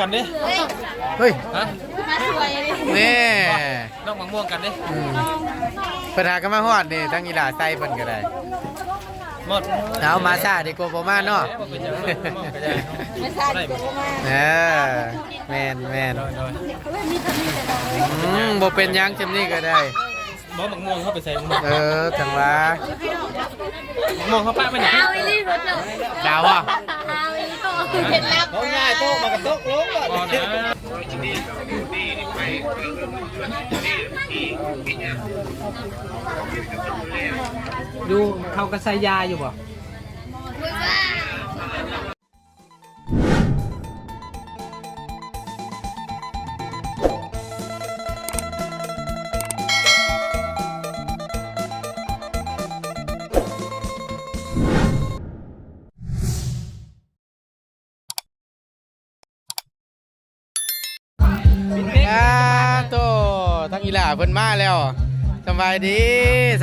กันดิเฮ้ยฮะนี่น้องมะม่วงกันดิอืมปัญหาก็มาฮอดนี่ทั้งอีหลาใส่เพิ่นก็ได้หมดเอามาซาดีกว่าบ่มาเนาะแหมบ่เป็นหยังมะม่วงก็ได้ไม่ทราบได้บ่ตัวมาเออแม่นแม่นโดยโดยอืมบ่เป็นหยังจำนี้ก็ได้บ่มะม่วงเข้าไปใส่มะม่วงเออจังหว่ามะม่วงเข้าป้าไม่ได้เอาอีลี่รถเนาะดาวอะเอาอีลี่ ก็เห็นรับบ่ง่ายโตมากระตกลงบ่นะดูเขาก็ใส่ยาอยู่บ่ อ่าโตทั้งอีหลาเพิ่นมาแล้วสำบายดี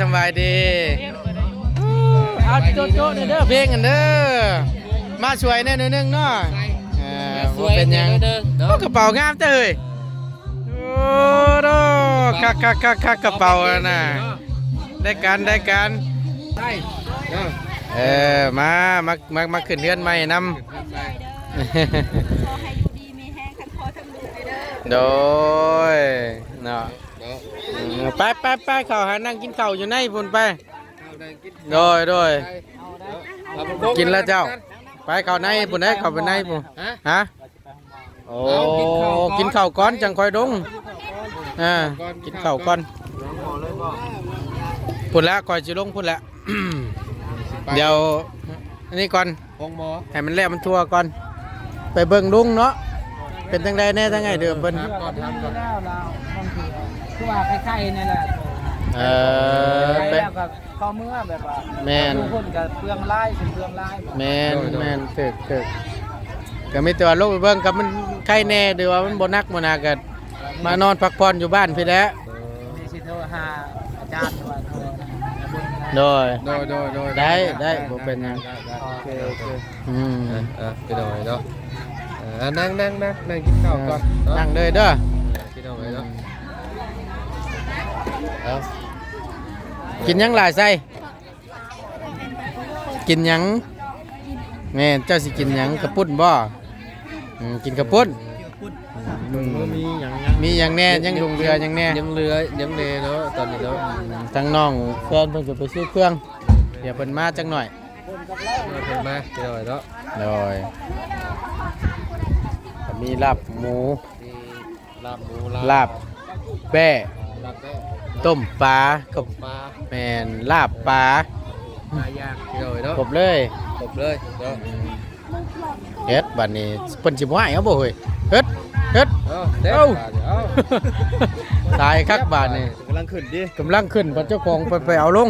สำบายดีเอาโจ๊ะโจ๊ะเด้อเพลงกันเด้อมาช่วยแน่หนอยหนึงเนาะเออบ่เป็นหยังโอ้กระเป๋างามเตยโอ้โดคักคักคักคักกระเป๋าอะน่ะได้กันได้กันใช่เออมามามามาขึ้นเรือนใหม่นำ โดยเนาะอืมไปไปไปเขาหานั่งกินข้าวอยู่ในพุ่นไปโดยโดยกินแล้วเจ้า ไปเข้าในพุ่นได้เข้าไปในพุ่นฮะโอ้กินข้าวก่อนจังค่อยดงอ่ากินข้าวก่อนพุ่นแล้วก่อยสิลงพุ่นแล้วเดี๋ยวอันนี้ก่อนของหมอให้มันแล้วมันทั่วก่อน ไปเบิ่งลุงเนาะ เป็นจังใดแน่จังไงเดิมเพิ่นก่อนทำก่อนแล้วเราบางทีคือว่าคล้ายๆนี่แหละเออไปไปแล้วก็เข้าเมื่อแบบว่าแม่น ทุกคนก็เปลืองไล่เป็นเปลืองไล่แม่นแม่นถึกถึกก็มีแต่ว่าลงไปเบิ่งกับมันใครแน่เดี๋ยวว่ามันบ่นักบ่หนากันมานอนพักผ่อนอยู่บ้านพี่แหล้วมีสิโทรหาอาจารย์ว่าโทรโดย โดยโดยโดยได้ได้บ่เป็นหยัง โอเคโอเคอืมเออพี่น้อยเนาะเออนั่งนั่งนั่งนั่งกินข้าวก่อนเนาะนั่งเลยเด้อพี่น้อยเนาะเอากินหยังหลายใส่กินหยังแม่นเจ้าสิกินหยังกระปุ้นบ่อืมกินกระปุ้นอืมมีหยังมีหยังแน่ยังลงเรือหยังแน่ยังเหลือยังเนเนาะตอนนี้เนาะทั้งน้องแฟนเพิ่นจะไปซื้อเครื่อง เดี๋ยวเพิ่นมาจังหน่อยมาเพิ่นมาพี่น้อยเนาะโดยก็ มีลาบหมู มีลาบหมูลาบแป้ลาบแป้ต้มปลากับปลาแมนลาบปลาปลาย่างพี่น้อยเนาะครบเลยครบเลยเนาะเฮ็ดบัดนี้เพิ่นสิบ่ให้เอาบ่เฮ้ยเฮ็ดเฮ็ดเอ้าเด็ดเอ้าเอ้าตายคักบาดนี่กำลังขึ้นดิกำลังขึ้นบัดเจ้าของไปไปเอาลง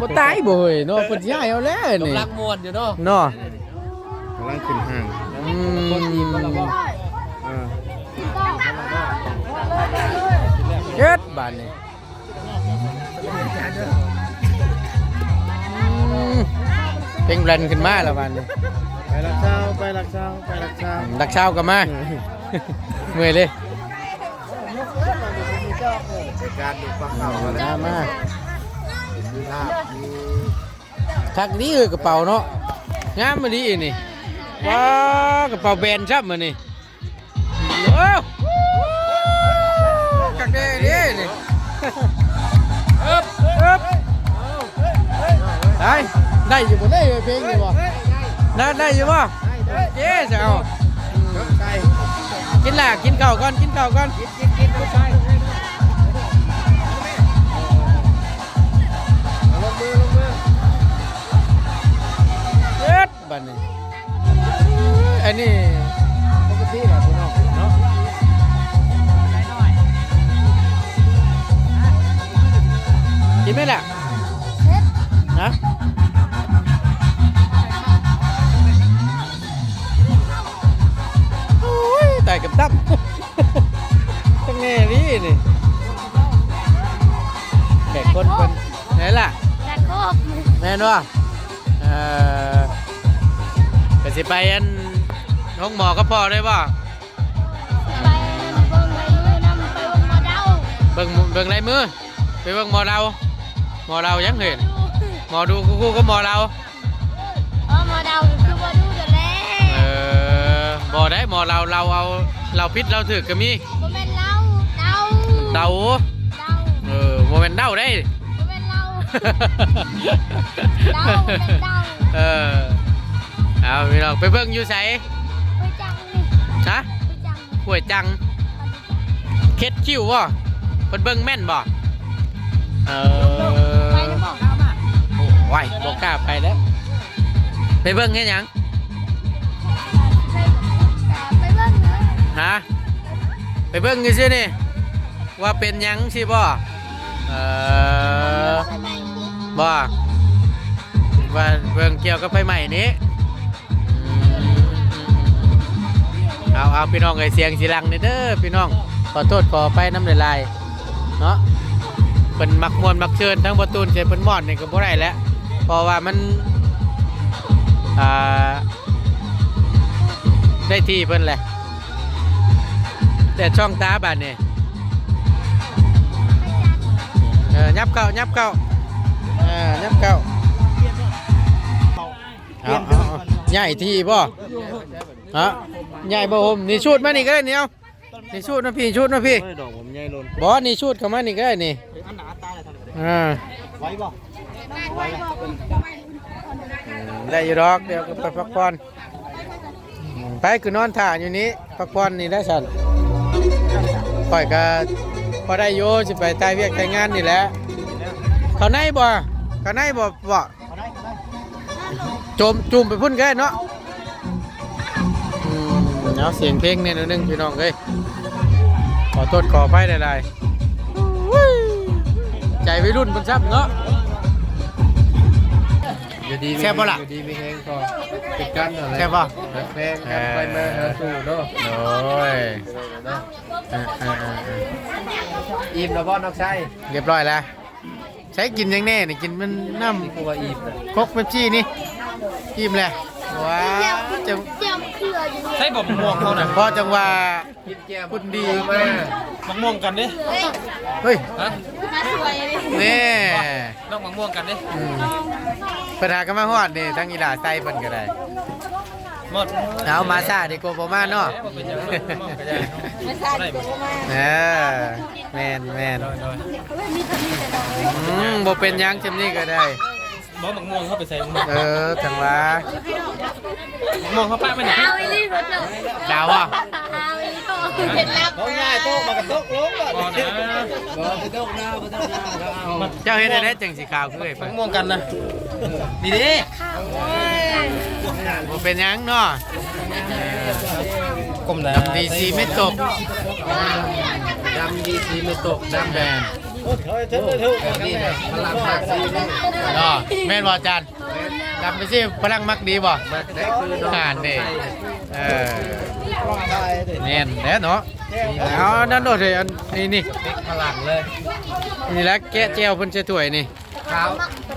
บ่ตายบ่เฮ้ยเนาะเพิ่นสิให้เอาแล้วนี่กำลังม่วนอยู่เนาะเนาะกำลังขึ้นห้าง อืมอ่าเฮ็ดบาดนี้อืมเพ่งแบรนด์ขึ้นมาแล้วบาดนี้ไปรักเช้าไปรักเช้าไปรักเช้าดักเช้าก็มาเมื่อยเลยการดูฟังข่าวมามาทักนี้คือกระเป๋าเนาะงามมาดีนี่ ว้ากระเป๋าแบนด์ชับมานี่โอ้กักเด้ดินี่เอ๊บเอ๊บได้ได้อยู่บ่ได้เพลงอยู่บ่ได้ได้อยู่บ่เจ๊จะเอากินละกินข้าวก่อนกินข้าวก่อนกินกินกินผู้ชายเอ็ดบัดนี้ อันนี้ปกติแหละพี่น้องเนาะกินไหมล่ะฮะโอ้ยตายกับตั้มจังไงนี่นี่แขกคนคนไหนล่ะจัดโคกแม่นวะเอ่อก็สิไปอัน ห้องหมอก็พอได้ป่ะเบิ้งาเบิ่งเบิ่งไรมือไปเบิ่งหมอเราหมอเรายังเห็นหมอดูกูก็หมอเราเออหมอเดาคือหมอดูแต่แล้เอวอบ่ได้หมอเราเราเอาเราพิษเราถือก็มีโมเมนเราเดาเดาเาเออโมเมนเดาได้เาเดา เออเอาพี่องไปเบิ่งอยู่ไส ฮะไปจัวยจัง เคล็ดคิวบ่เพิ่นเบิ่งแม่นบ่เออไปนะบอกเอามาโอ้ไหวบ่กล้าไปแล้ว ไปเบิ่งเฮ็ดหยังไปเบิ่งฮะไปเบิ่งอยู่ซินี่ว่าเป็นยังสิบ่เออปไหนบ่ว่าเบิ่งเกี่ยวกับไฟใหม่นี้ เอาเอาพี่น้องไอ้เสียงสิลังนี่เด้อพี่น้องขอโทษขอไปน้ำลายเนาะเพิ่นมักมวนมักเชิญทั้งประตูนเสียเพิ่นมอดนี่ก็บ่ได้แล้วเพราะว่ามันอ่าได้ที่เพิ่นแหละแต่ช่องตาบาดนี่เออยับเข้ายับเข้าเออยับเข้าเอาเอาเอาใหญ่ที่บ่ ฮะใหญ่บ่ผมนี่ชุดมานี่ก็ได้เนี่ยเอานี่ชุดนะพี่ชุดนะพี่ดอกผมใหญ่ล้นบอสนี่ชุดเข้ามานี่ก็ได้นี่อันหนาตาเลยทำไมอ่าไว้บ่อืมได้อยู่ดอกเดี๋ยวก็ไปพักผ่อนอืมไปคือนอนถ่าอยู่นี้พักผ่อนนี่ได้สันค่อยก็พอได้โยสิไปใต้เวียกใต้งานนี่แหละเขาในบ่เขาในบ่บ่เอาได้เอาได้โจมจุ่มไปพุ่นก็ได้เนาะอื มเอาเสียงเพลงเนี่ยนิดนึงพี่น้องเอ้ยขอโทษขอไปหลายๆใจวัยรุ่นมันซับเนาะอยู่ดีแซ่บบ่ล่ะอยู่ดีมีแห้งก่อนติดกันอะไรแซ่บบ่แพงกันไปมาหาสู่เนาะโอ้ยเนาะเออเออเออเอออิ่มแล้วบ่น้องชายเรียบร้อยแล้วใช้กินยังแน่นี่กินมันน้นี่คือว่าอิ่มนะำคกเป๊ปซี่นี่อิ่มเลยว้าวจัง เจียมเขืออยู่นี่ใช่บ่มม่วงเขาน่ะพอจังหว่ากินแก้วคุณดีมามะม่วงกันดิเฮ้ยเฮ้ยฮะมาสวยเลยนี่ต้องมะม่วงกันดิอืมปัญหาก็มาฮอดนี่ทั้งอีหลาใส่เพิ่นก็ได้หมดเอามาซาดีกว่าประมาณเนาะเป็นยังไงก็ได้ไม่ใช่ตัวมาเออแม่นแม่นโดยโดยมีทำมีแต่น้อยอืมบ่เป็นหยังจำนี้ก็ได้ บ่มะม่วงเข้าไปใส่มะม่วงเออจังหว่ามะม่วงเข้าป้าไปไหนเอาอีลี่รถเถอะดาวอะเอาอีลี่โตเห็นแล้วเอาง่ายโต๊ะมากระตกลงก่อนบ่นะบ่ไปตกหน้าไปตกหน้าแล้วเอาเจ้าเฮ็ดได้จังสิขาวคือไอ้มะเพิ่นม่วงกันนะดีดิบ่เป็นหยังเนาะกลมนะดำดีสีไม่ตกดำดีสีไม่ตกดำแมแดงนแบบนี้นะ พลังมากสีนี่เนาะแม่นบ่อาจารย์ดำไปสิพลังมักดีบ่มากได้คือน้องอ่านนี่เออแม่นแน่เนาะเอานั่นโดดเลยอันนี่นี่เด็กพลังเลยนี่แหละแกะแจวเพิ่นจะถ้วยนี่ขาว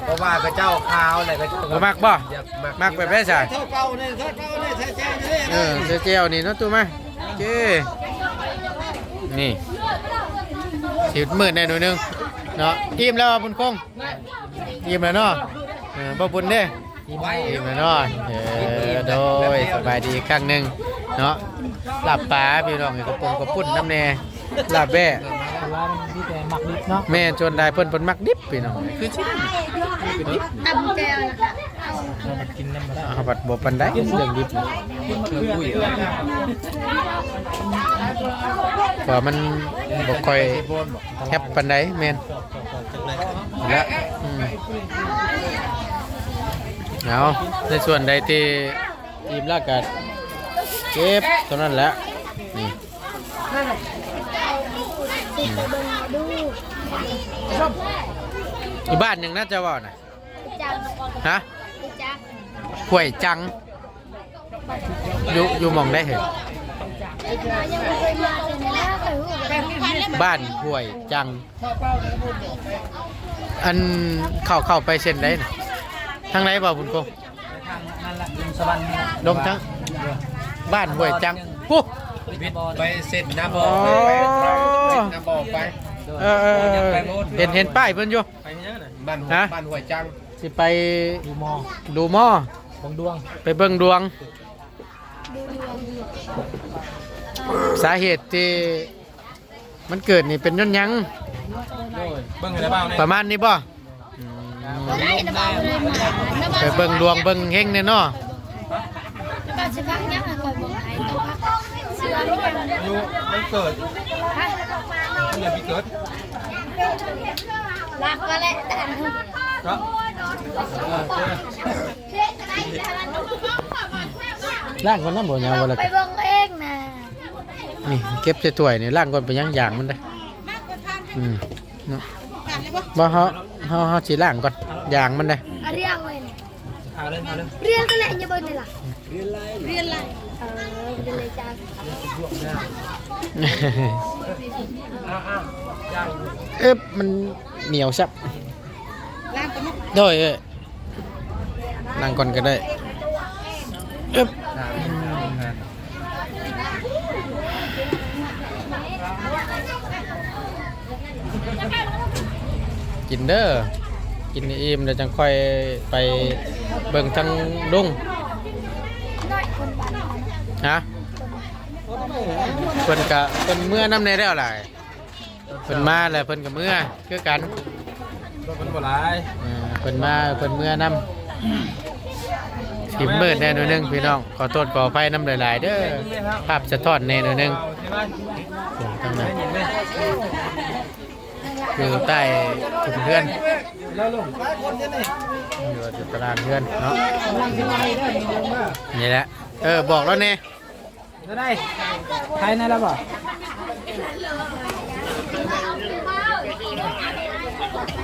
เพราะว่าพระเจ้าขาวอะไรพระเจ้าบ่มักบ่อยากมักแบบได้ซะเท่าเก่านี่ยเท่าเก่าเนี่ยแท้แท้เลยเออเจอแจวนี่เนาะตู้มาโอเคนี่ สิบหมื่นได้หน่อยหนึงเนาะอิ่มแล้วบ่บุญคงอิ่มแล้วเนาะเออบ่บุญเด้ไว้อิ่มแล้วเนาะเออโดยสบายดีอีกครั้งหนึ่งเนาะหลับปลาพี่น้องให้กระปงกระปุ่นน้ำแน่หลับแบ่ร้านที่แต่หมักดิบเนาะแม่จนได้เพิ่นเพิ่นมักดิบพี่น้องคือสิตำแจวนะคะ มันกินน้ำมันเอาบัดบ่ปานใดเรื่องดิบเพราะมันบ่ค่อยแฮปปานใดแม่นและอืมเอาในส่วนใดที่อิ่มล้วก็เก็บเท่านั้นแหละนี่ติดไปเบิ่งหมอดูอยู่บ้านยังน่าจะว่านะฮะ จังห่วยจัง อยู่อยู่หมองได้เห็นยังไม่เคยมาเลยนะเคยรู้แบบบ้านห่วยจัง อันเข้าเข้าไปเส้นได้นะทางไหนบ่บุญคงทางนั่นแหละลงสวรรค์ลงทั้งบ้านห่วยจังปุ๊ไปเสร็จน้ำบอ๋ออกไปเสร็จน้ำบอกไปเออเออเออเห็นเห็นป้ายเพิ่นอยู่ไปยังน่ะบ้านหัวฮะบ้านหัวจังสิไปดูมอดูหม้อ ของดวงไปเบิ่งดวง สาเหตุที่มันเกิดนี่เป็นย้อนหยังเบิ่งอะไรบ้างเนี่ยประมาณนี้บ่อืมได้ระบายเลยมาไปเบิ่งดวงเบิ่งเฮงเนี่ยเนาะแล้วก็สิพักยังคอยบอกให้ต้องพักเสื้อหรือยังอายุมันเกิดมันอย่าไปเกิดรักก็แหละแต่ครับ ล่างก่อนนะบ่ยาวบ่ละไปเบิ่งเองนะนี่เก็บใส่ถ้วยนี่ล่างก่อนไปย่างอย่างมันได้อืมเนาะบ่เฮาเฮาเฮาสิล่างก่อนอย่างมันได้อะเรียกไว้เนี่ยเอาเลยเอาเลยเรียนก็แหละอย่าเบิ่งนี่ล่ะเรียนไรเรียนไรเออเรียนเลยจ้าอ้าวอ้าวย่างเอ๊ะมันเหนียวซับโดยเอ้ย นั่งก่อนก็ได้เอ๊ะกินเด้อ กินให้อิ่มแล้วจังค่อยไปเบิ่งทางดุงน้อยคนบ้านเรานะฮะเพิ่นกะเพิ่นเมื่อน้ำในแล้วหลายเพิ่นมาแล้วเพิ่นก็เมื่อคือกันมันบ่หลายเออเพิ่นมาเพิ่นเมื่อน้ำ ทิมมืดแน่หน่อยหนึงพี่น้องขอโทษขออภัยน้ำหลายๆเด้อภาพสะท้อนแน่หน่อยหนึงเอาใช่ไหมโอ้ตั้งนั้นอยู่ใต้ถุนเพื่อนแล้อยู่ตารางเพื่อนเนาะกำลังที่ไหนได้ยินลงมานี่แหละเออบอกแล้วเนี่ยได้ได้ไทยในแล้วบ่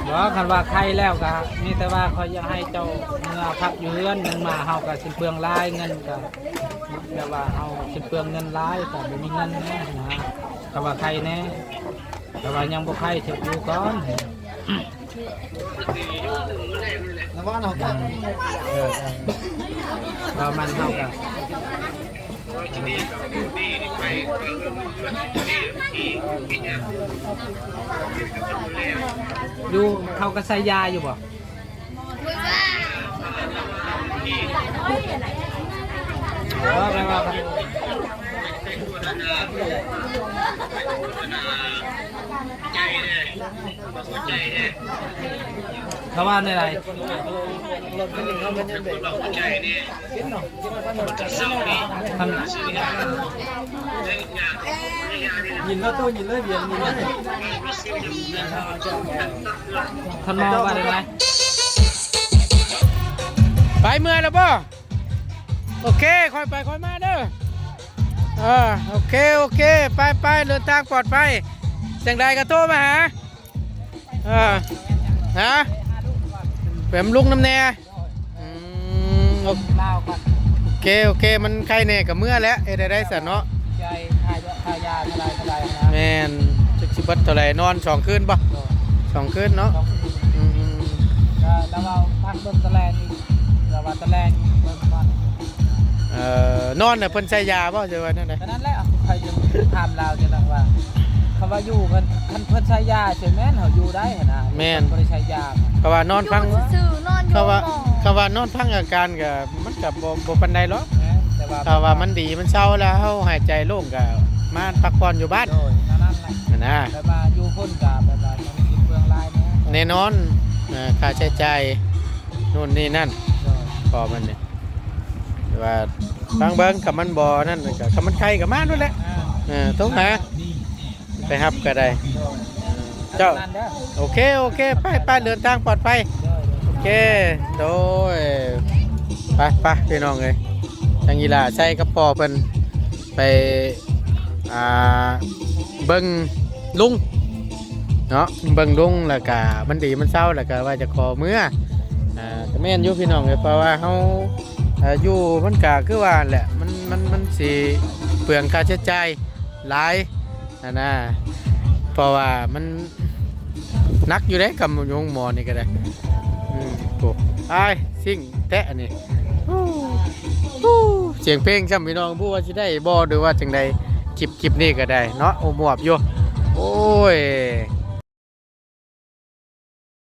บ่คันว่าใครแล้วก็มีแต่ว่าเขาอยากให้เจ้าเมื่อพักอยู่เรือนหนึงมาเฮาก็สิเปลืองหลายเงินก็แบบว่าเฮาสิเปลืองเงินหลายก็บ่มีเงินแน่นะก็ว่าใครแน่แต่ว่ายังบ่ใครเถิดอยู่ก่อนแล้วว่าเฮาก็เออๆเรามันเฮาก็ อยู่เขาก็ใส่ยาอยู่บ่ว่าแปลว่าเขาว่าในไรยินแล้วตัวยินแล้วเบียนยินแล้วท่านมองว่าได้ไหมไปเมื่อแล้วป่โอเคค่อยไปค่อยมาเด้อเออโอเคโอเค ไปไปเดินทางปลอดภัยเสียงใดก็โทรมาหาเออฮะ เปมลุงน้ำแน่อืมโอลาวก่อนเคโอเคมันใครแน่กับเมื่อแล้วเอได้ได้สันเนาะใจทายทายาทลายทลายนะแมนจักสิบัตเท่าไหรนอนสองคืนป่ะสองคืนเนาะอืมแล้วเราพักเบิ่งตะแลงอีกแล้วว่าตะแลงเบิ่งมันเอ่อนอนน่ะเพิ่นใช้ยาป่ะเจอวันนั้นเลยฉะนั้นแหละใครจะถามเราจะต้องว่า คำว่าอยู่กันคันเพิ่นใช้ยาใช่แม่นเขาอยู่ได้หั่นนะบ่ได้ใช้ยาเขาว่านอนพังซื่อนอนอยู่เขาว่าหมอเขาว่านอนพังอาการก็มันกับบ่บ่ปานใดหรอกแม่นแต่ว่าถ้าว่ามันดีมันเศร้าแล้วเฮาหายใจโล่งก็มาพักผ่อนอยู่บ้านโดยนั่นนั่นแหละนั่นนะแบบว่าอยู่คนกับแบบว่ามันกินเปลืองลายแน่แน่นอนอ่าค่าใช้จ่ายนู่นนี่นั่น โดยพอมันเนี่ยว่าบางเบิ้งกับมันบ่นั่นก็กับมันใครกับมาด้วยแหละอ่า เออต้องหา ไปฮับก็ได้ เจ้า โอเค โอเค ไปไปเดินทางปลอดภัย โอเค โดย ไปไปพี่น้องเลยทางกีฬาใช้กระปอเพิ่นไป อ่า เบิ่งลุง เนาะเบิ่งลุงแล้วก็มันดีมันเศร้าแล้วก็ว่าจะขอเมื่อ อ่าก็แม่นอยู่พี่น้องเลยเพราะว่าเฮาอ่าอยู่มันก็คือว่าแหละ มัน มัน มันสิเปลืองค่าใช้จ่ายหลาย นะนะเพราะว่ามันนักอยู่เด้กับโยงหมอนี่ก็ได้อืมโอ้ไอ้สิ่งแตะนี่เสียงเพลงจำพี่น้องผู้ว่าจะได้บ่หรือว่าจังใดจิบจิบนี่ก็ได้เนาะโอ้หมวบอยู่โอ้ย